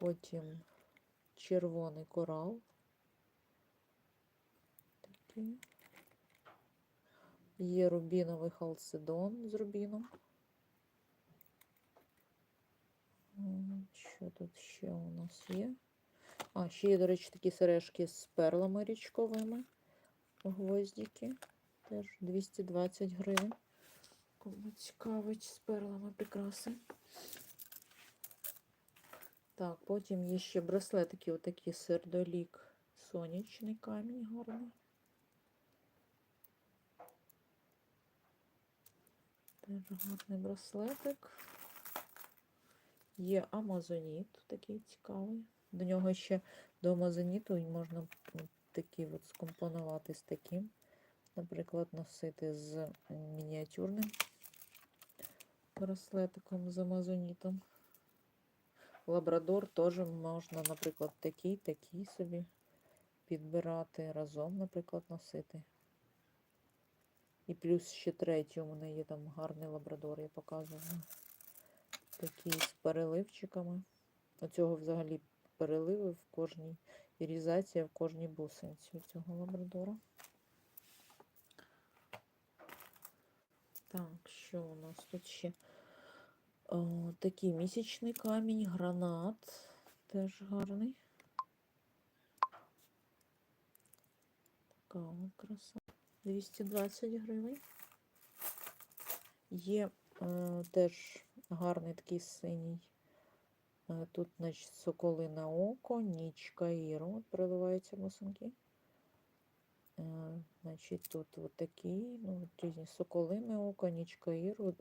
Потім червоний корал. Такий. Є рубіновий халцедон з рубіном. Що тут ще у нас є? А, ще є, до речі, такі сережки з перлами річковими. Гвоздики. Теж 220 гривень. Кому цікавить з перлами прикраси. Так, потім є ще браслетики, отакі сердолік, сонячний камінь гарний. Теж гарний браслетик. Є амазоніт, такий цікавий. До нього ще до амазоніту можна такий от скомпонувати з таким. Наприклад, носити з мініатюрним браслетиком з амазонітом. Лабрадор теж можна, наприклад, такий, такий собі підбирати разом, наприклад, носити. І плюс ще третій у мене є там гарний лабрадор, я показувала. Такий з переливчиками. Оцього взагалі переливи в кожній ірізація в кожній бусинці цього лабрадора. Так, що у нас тут ще? О, такий місячний камінь, гранат. Теж гарний. Така краса. 220 гривень. Є е, теж гарний такий синій. Е, Тут, значить, соколине око, нічка Іро. От переливаються бусинки. Значить, тут от такі, ну, різні соколине око, нічка Іро,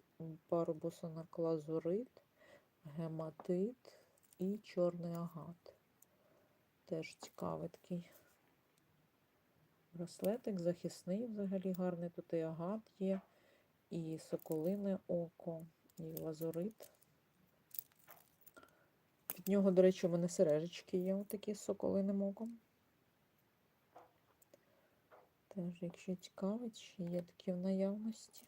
пару бусинок лазурит, гематит і чорний агат. Теж цікавий такий браслетик, захисний взагалі гарний. Тут і агат є, і соколине око, і лазурит. Від нього, до речі, у мене сережечки є отакі з соколиним оком. Теж, якщо цікавить, ще є такі в наявності.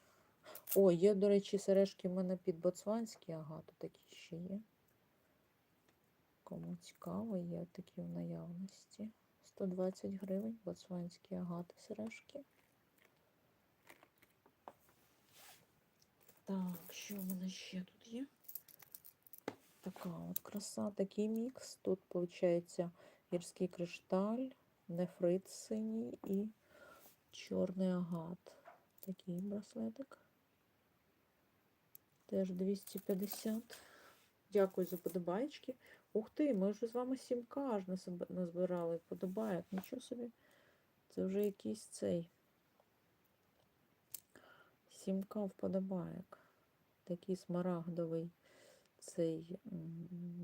О, є, до речі, сережки в мене під боцванський агат, такі ще є. Кому цікаво, є такі в наявності. 120 гривень, боцванські агати сережки. Так, що в мене ще тут є? Така от краса, такий мікс. Тут, виходить, гірський кришталь, нефрит синій і чорний агат. Такий браслетик. Теж 250. Дякую за подобаєчки. Ух ти, ми вже з вами 7К аж назбирали подобайок. Нічого собі. Це вже якийсь цей. 7К вподобайок. Такий смарагдовий цей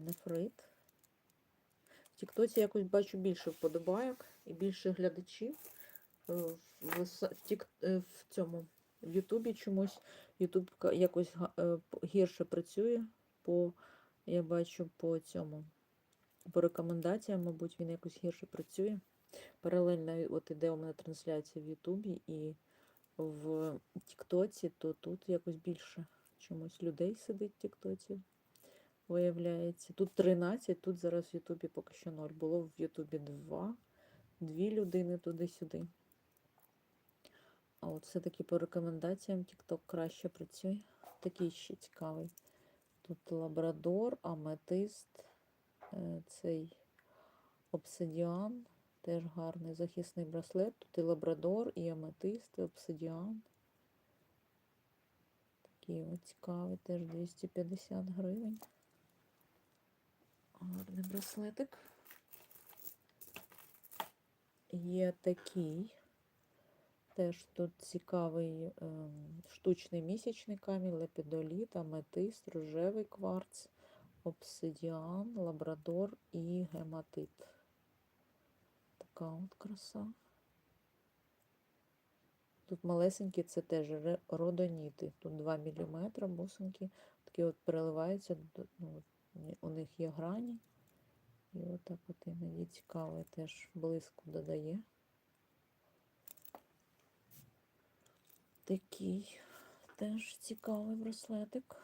нефрит. В Тіктоці якось бачу більше вподобайок і більше глядачів. Е, В, в, е, в цьому в Ютубі чомусь Ютуб якось е, гірше працює по, я бачу по цьому, по рекомендаціям, мабуть, він якось гірше працює. Паралельно от іде у мене трансляція в Ютубі і в Тіктоці, то тут якось більше чомусь людей сидить в Тіктоці. Виявляється. Тут 13, тут зараз в Ютубі поки що 0. Було в Ютубі 2, дві людини туди-сюди. А от все-таки по рекомендаціям TikTok краще працює. Такий ще цікавий. Тут лабрадор, аметист, е, цей обсидіан. Теж гарний захисний браслет. Тут і лабрадор, і аметист, і обсидіан. Такий от цікавий, теж 250 гривень. Гарний браслетик. Є такий. Теж тут цікавий штучний місячний камінь, лепідоліт, аметист, рожевий кварц, обсидіан, лабрадор і гематит. Така от краса. Тут малесенькі, це теж родоніти. Тут 2 мм бусинки. Такі от переливаються, ну, у них є грані. І отак от іноді цікавий теж блиску додає. Такий теж цікавий браслетик.